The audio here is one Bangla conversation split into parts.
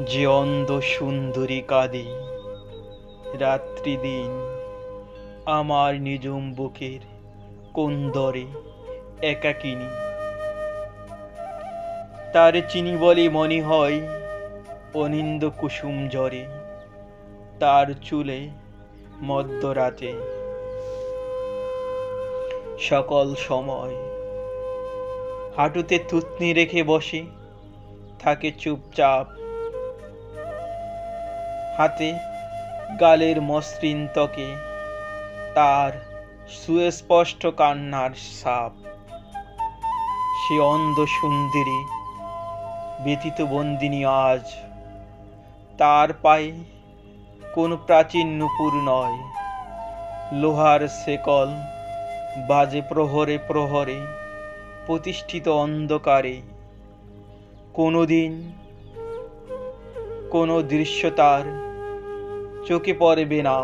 যে অন্ধ সুন্দরী কাঁদে। রাত্রি দিন আমার নিজম বুকের কোন দরে একাকিনী। তার চিনি বলে মনে হয় অনিন্দ কুসুম জ্বরে। তার চুলে মধ্যরাতে সকল সময় হাঁটুতে থুতনি রেখে বসে, থাকে চুপচাপ হাতে গালের মসৃণ ত্বকে তার সুস্পষ্ট কান্নার সাপ সে অন্ধ সুন্দরী ব্যতীত বন্দিনী আজ তার পায়ে কোন প্রাচীন নুপুর নয়। লোহার সেকল বাজে প্রহরে প্রহরে প্রতিষ্ঠিত অন্ধকারে। কোনোদিন কোনো দৃশ্য তার চোখে পড়বে না।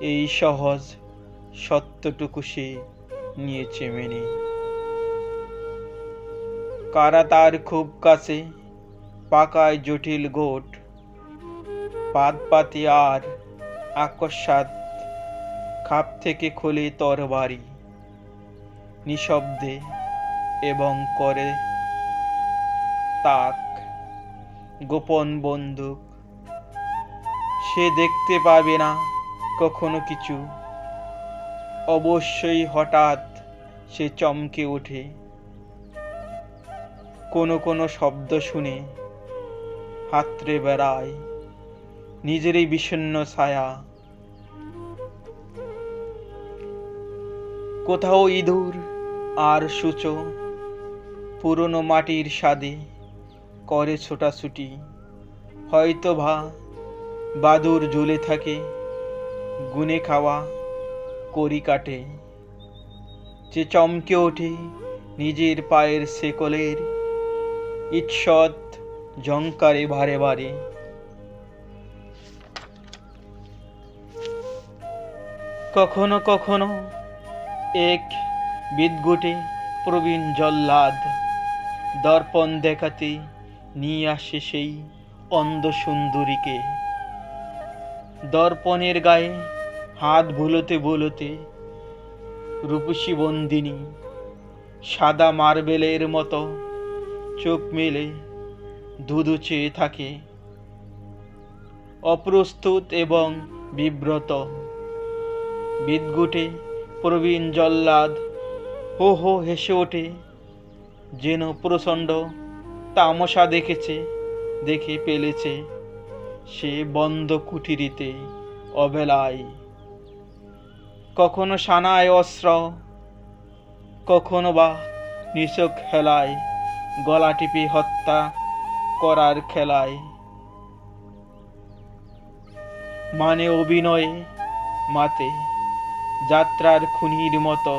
এই সহজ সত্যটুকু সে নিয়েছে মেনে। কারা তার খুব কাছে পাকায় জটিল গোট পাত পাতি আর আকস্মাত খাপ থেকে খোলে তরবারি, নিঃশব্দে এবং করে তাক। গোপন বন্দুক। সে দেখতে পাবে না কখনো কিছু। অবশ্যই হঠাৎ সে চমকে ওঠে। কোনো কোনো শব্দ শুনে হাতড়ে বেড়ায় নিজেরই বিষণ্ণ ছায়া। কোথাও ইঁদুর আর সূচো পুরনো মাটির স্বাদে করে ছোটাছুটি। হয়তো ভা বাদুর ঝুলে থাকে, গুনে খাওয়া, করি কাটে। যে চমকে ওঠে নিজের পায়ের সেকলের ঈৎসৎ ঝঙ্কারে ভারে ভারে। কখনো কখনো এক বিদগুটে প্রবীণ জল্লাদ দর্পণ দেখাতে নিয়ে আসে সেই অন্ধ সুন্দরীকে দর্পণের গায়ে হাত ভুলোতে ভুলোতে রূপসী বন্দিনী সাদা মার্বেলের মতো চোখ মেলে ধুধু চেয়ে থাকে। অপ্রস্তুত এবং বিব্রত। বিদগুটে প্রবীণ জল্লাদ হো হো হেসে ওঠে, যেন প্রচণ্ড তামসা দেখেছে, দেখে পেলেছে সে বন্ধ কুটিরিতে অবেলায়। কখনো সানায় অস্ত্র, কখনো বা নিছক খেলায় গলা টিপে হত্যা করার খেলায়। মানে অভিনয়ে মাতে যাত্রার খুনির মতো।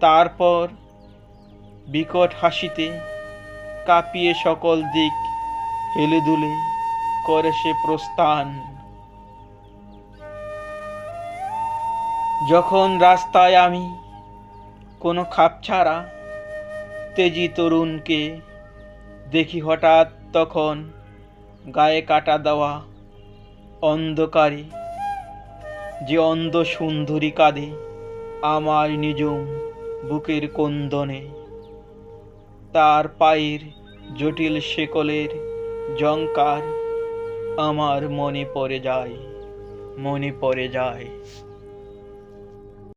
তারপর বিকট হাসিতে কাঁপিয়ে সকল দিক হেলে দুলে করে সে প্রস্থান। যখন রাস্তায় আমি কোনো খাপ ছাড়া তেজি তরুণকে দেখি হঠাৎ তখন গায়ে কাটা দেওয়া অন্ধকারে, যে অন্ধ সুন্দরী কাঁদে আমার নিজম বুকের কন্দনে তার পায়ের জটিল শেকলের জঙ্কার আমার মনে পড়ে যায় মনে পড়ে যায়।